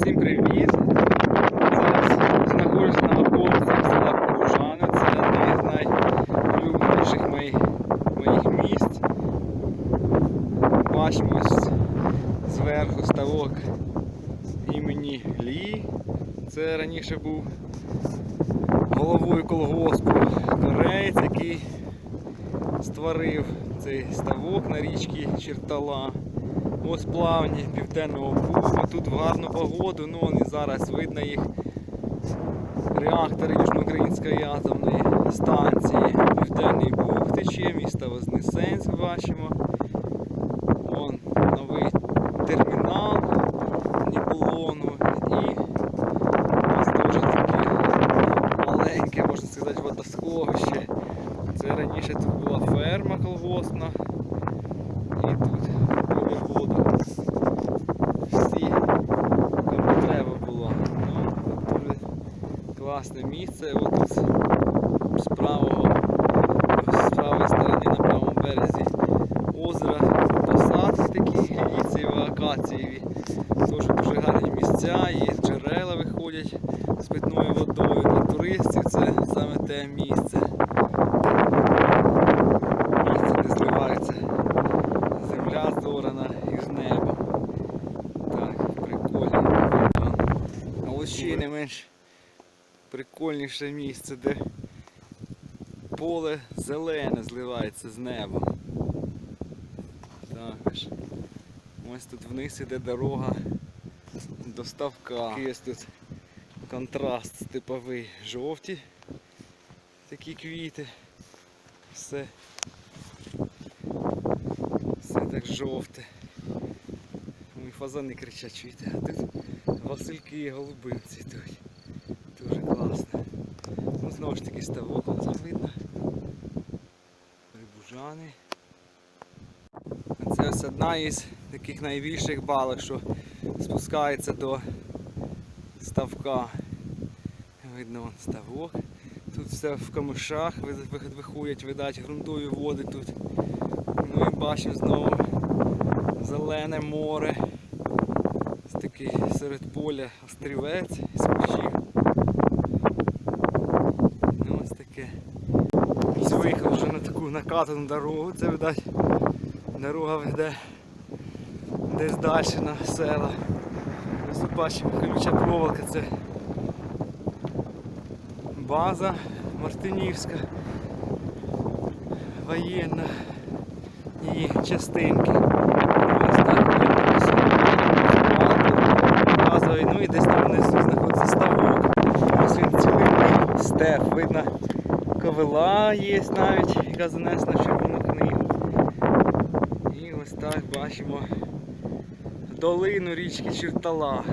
Всім привіт! Зараз знаходжуся на околиці села Кукушани. Це одне з найулюбленіших моїх, моїх місць. Бачимо зверху ставок імені Лі. Це раніше був головою колгоспу кореєць, який створив цей ставок на річці Чертала. Ось плавні Південного Бугу. Тут в гарну погоду, ну вон і зараз видно їх реактори Южноукраїнської атомної станції. Південний Буг тече, місто Вознесенськ бачимо. Вон новий термінал Нібулону і ось теж таке маленьке, можна сказати, водосховище. Це раніше тут була ферма колгоспна. І тут робили воду. Всі, кому треба було. Ну, от дуже класне місце. От тут з правого, з правої сторони на правому березі озера посадки такі ліліцієві, акацієві. Теж дуже гарні місця, і джерела виходять з питною водою. Для туристів це саме те місце. Місце, де зливається земля зорана із неба. Так, прикольно. А ось ще й не менш прикольніше місце, де поле зелене зливається з неба. Також. Ось тут вниз іде дорога до ставка. Є тут контраст типовий жовті. Такі квіти. Все все так жовте. Мої фазани кричать чуєте, а тут Васильки і голуби цвітуть. Знову ж таки ставок там видно. Рибужани. Це ось одна із таких найбільших балок, що спускається до ставка. Видно вон ставок. Тут все в камишах ви- ви- виходять, видать, ґрунтові води тут. Ну і бачимо знову зелене море. Ось такий серед поля острівець із кущів. Ну ось таке. Ось Виїхав вже на таку накатану дорогу. Це видать дорога веде десь далі на села. Ось тут бачимо колюча проволока, це база Мартинівська воєнна її частинки. Ось так. Базовий, ну і десь там внизу знаходиться ставок. Ось він цілий степ. Видно, ковила є навіть, яка занесена в червону книгу. І ось так бачимо долину річки Чертала.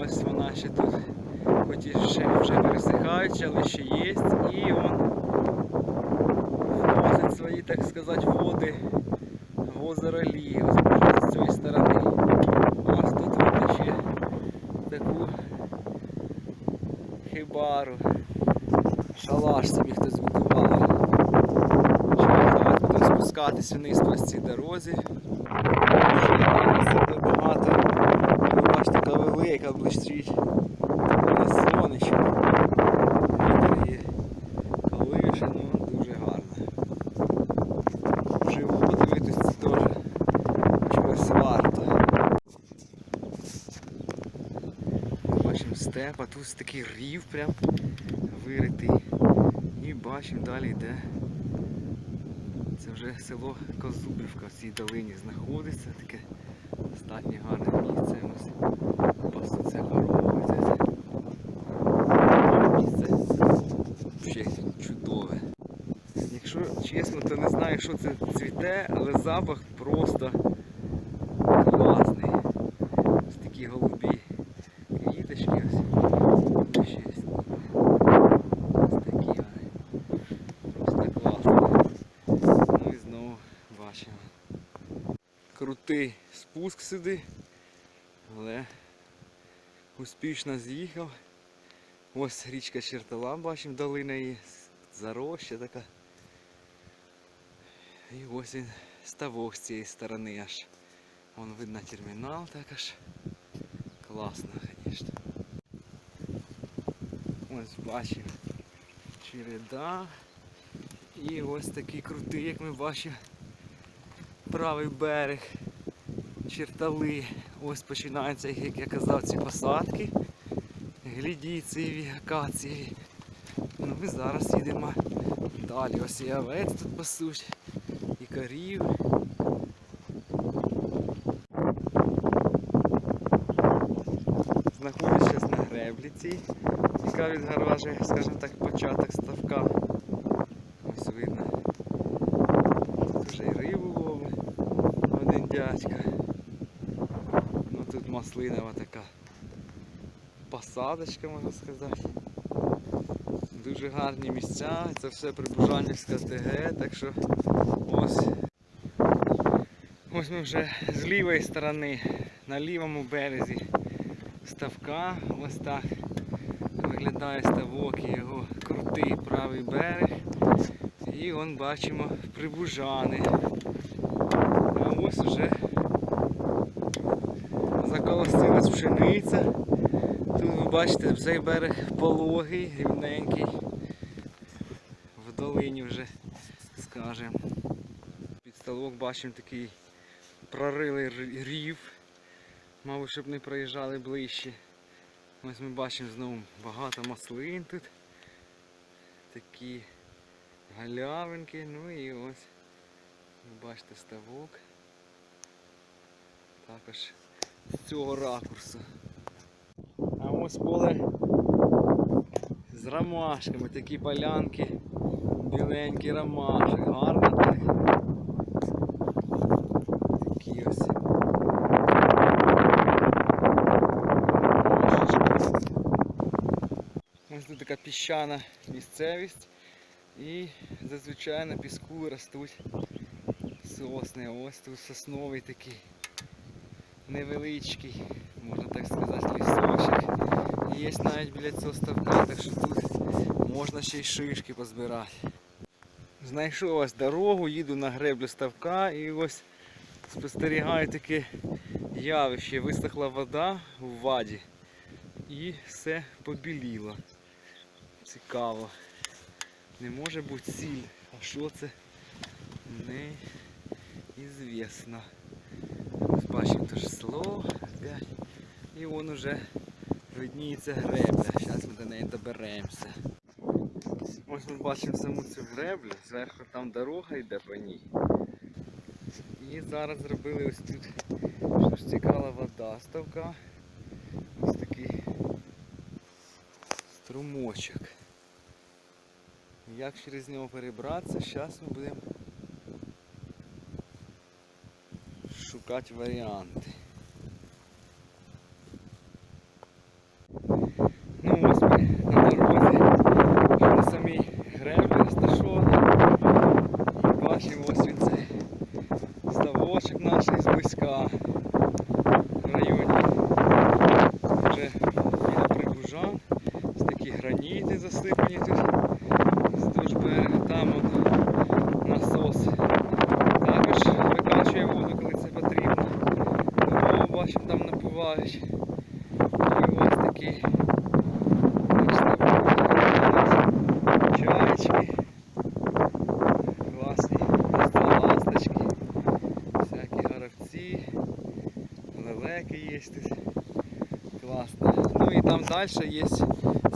Ось вона ще тут, хоч і ще вже пересихаюча, але ще є. І он вносить свої, так сказати, води в озеро Лі, ось з цієї сторони. Ось тут видно ще таку хибару. Шалаш собі хтось збудував. Що зараз буду спускатись вниз по цій дорозі. Багато. Ви бачите, така велика блищить. Сонечко. Вітер є. Колише, ну дуже гарно. Вживу подивитись це теж чогось варто. Бачимо степ, а тут такий рів прям виритий. І бачимо далі йде. Вже село Козубівка в цій долині знаходиться. Таке достатньо гарне місце. Ось пасуться корови. Це, це місце ще чудове. Якщо чесно, то не знаю, що це цвіте, але запах просто класний. Ось такі голубі квіточки ось. Ще є. Ось такі вони. Просто класно. Ну і знову бачимо. Крутий спуск сюди, але успішно з'їхав. Ось річка Чертала, бачимо, долина її зароща така. І ось він ставок з цієї сторони аж. Вон видно термінал також. класно, звісно. Ось бачимо череда. І ось такий крутий, як ми бачимо, правий берег. Чертали. Ось починаються, як я казав, ці посадки. Глідійцеві, акації. Ну і зараз їдемо далі. Ось і овець тут пасуть, і корів. Знаходжусь на греблі цій, яка відгоражує, скажімо так, початок ставка. Ось видно. Тут вже і рибу ловить один дядька. Маслинова така посадочка, можна сказати. Дуже гарні місця, це все Прибужанівська ТГ, так що ось. Ось ми вже з лівої сторони, на лівому березі ставка. Ось так виглядає ставок і його крутий правий берег. І вон бачимо прибужани. А ось уже заколосилась пшениця. Тут ви бачите, цей берег пологий, рівненький. В долині вже, скажемо. Під ставок бачимо такий прорилий рів. Мабуть, щоб не проїжджали ближче. Ось ми бачимо знову багато маслин тут. Такі галявинки. Ну і ось ви бачите ставок. Також з цього ракурсу. А ось поле з ромашками, такі полянки, біленькі ромашки, гарно так. Такі ось. Ось тут така піщана місцевість і зазвичай на піску ростуть сосни. Ось тут сосновий такий невеличкий, можна так сказати, лісочок. І Є навіть біля цього ставка, так що тут можна ще й шишки позбирати. Знайшов ось дорогу, їду на греблю ставка і ось спостерігаю таке явище. Висохла вода у ваді і все побіліло. Цікаво. Не може бути сіль. А що це? Неізвісно. Бачимо теж село. І вон уже видніється гребля. Зараз ми до неї доберемося. Ось ми бачимо саму цю греблю, зверху там дорога йде по ній. І зараз зробили ось тут, що ж стікала вода ставка. Ось такий струмочок. Як через нього перебратися, зараз ми будемо шукати варіанти. Ну ось ми на дорозі, що на самій греблі розташовані. І бачимо ось він цей ставочок наш зблизька в районі вже біля Прибужан. Ось такі граніти засипані тут вздовж берега. Там от насос також викачує воду, коли це потрібно. Дорогу бачимо, там напувають. І ось такий наш ставок. чаєчки. Класні міста ласточки, всякі горобці, лелеки є тут. Класно. Ну і там далі є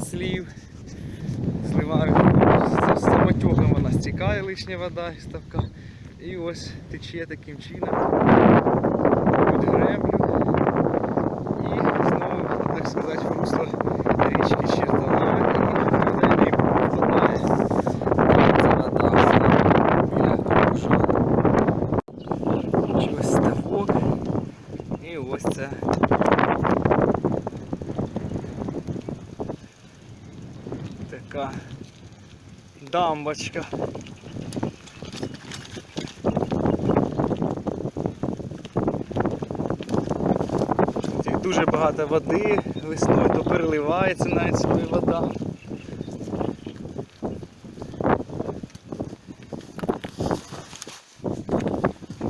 слів. Зливають з самотюгом вона стікає лишня вода із ставка. І ось тече таким чином під греблю. І знову, так сказати, в русло річки Чердана і туди рибу попадає. Ця вода все біля Прибужан. Ось ставок. І ось це. Така дамбочка. Тут дуже багато води, весною то переливається навіть сюди вода.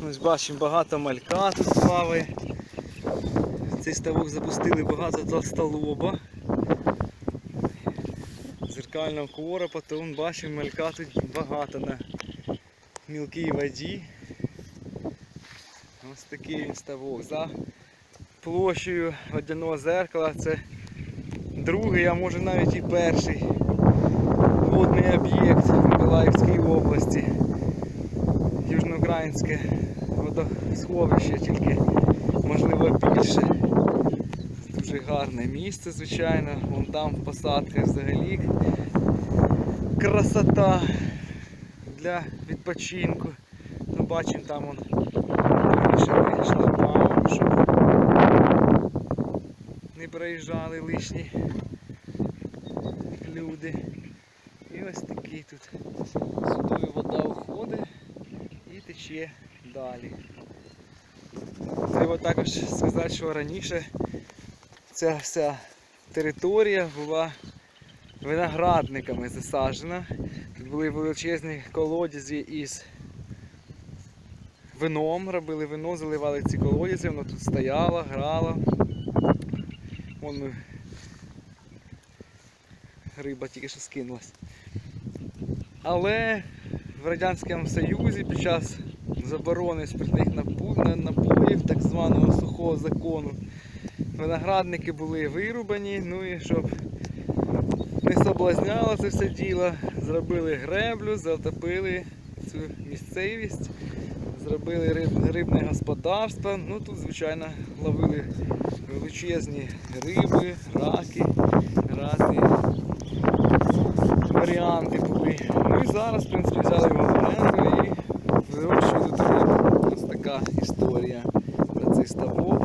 Ось бачимо багато малька тут плаває цей ставок запустили багато толстолоба. Зеркального коропа, то він бачив малька тут багато на мілкій воді. Ось такий він ставок. За площею водяного зеркала це другий, а може навіть і перший водний об'єкт в Миколаївській області. Южноукраїнське водосховище, тільки можливо більше. Дуже гарне місце, звичайно. Вон там в взагалі красота для відпочинку. Ну, бачимо там он шлагбаум, щоб не проїжджали лишні люди. І ось такий тут сюди вода уходить і тече далі. Треба також сказати, що раніше ця вся територія була виноградниками засаджена. Тут були величезні колодязі із вином, робили вино, заливали ці колодязі, воно тут стояло, грало. Вон риба тільки що скинулась. Але в Радянському Союзі під час заборони спиртних напоїв, так званого сухого закону, виноградники були вирубані, ну і щоб не соблазняло це все діло, зробили греблю, затопили цю місцевість, зробили риб, рибне господарство. Ну тут, звичайно, ловили величезні риби, раки, різні варіанти були. Ну і зараз, в принципі, взяли його в оренду і вирощують рибу. Ось така історія про цей ставок.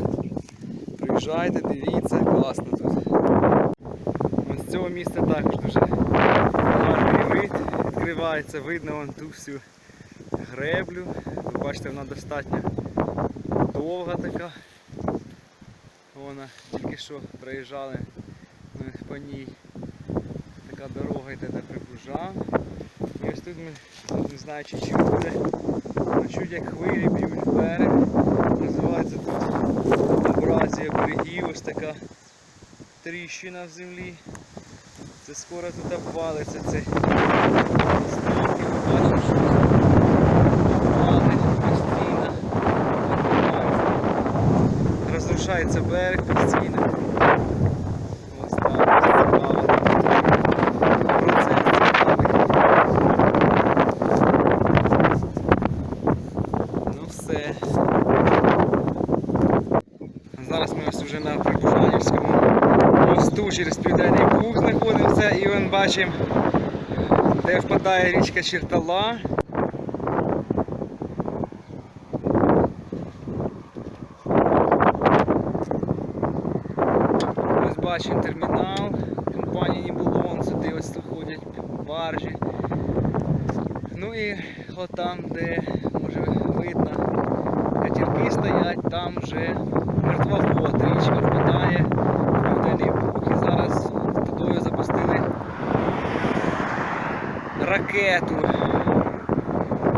Приїжджайте, дивіться, класно тут. Цього місця також дуже гарний вид відкривається, видно вон ту всю греблю. Ви бачите, вона достатньо довга така. Вона тільки що проїжджали ми по ній. Така дорога йде до Прибужа. І ось тут ми не знаю чи буде. Чуть як хвилі б'ють берег. Називається тут абразія берегів, ось така тріщина в землі. Це скоро тут обвалиться це. Розрушається берег постійно. Ось так, цікаво. Процес цікавий. Ну все. Зараз ми ось вже на Прибужанівському мосту через Південний Буг знаходимося і вон бачимо, де впадає річка Чертала. Ось бачимо термінал компанії Нібулон, сюди ось заходять баржі. Ну і от там, де може видно, катерки стоять, там вже мертвоход, річка впадає в Південний Буг. І зараз тудою запустили ракету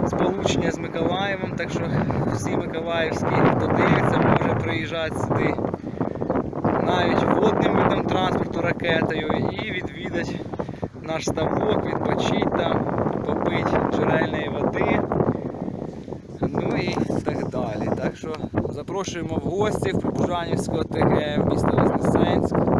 сполучення з Миколаєвом, так що всі миколаївські, хто дивиться, може приїжджати сюди навіть водним видом транспорту ракетою і відвідати наш ставок, відпочити там, попити джерельної води. Ну і так далі. Так що запрошуємо в гості в Прибужанівську ОТГ в місто Вознесенськ.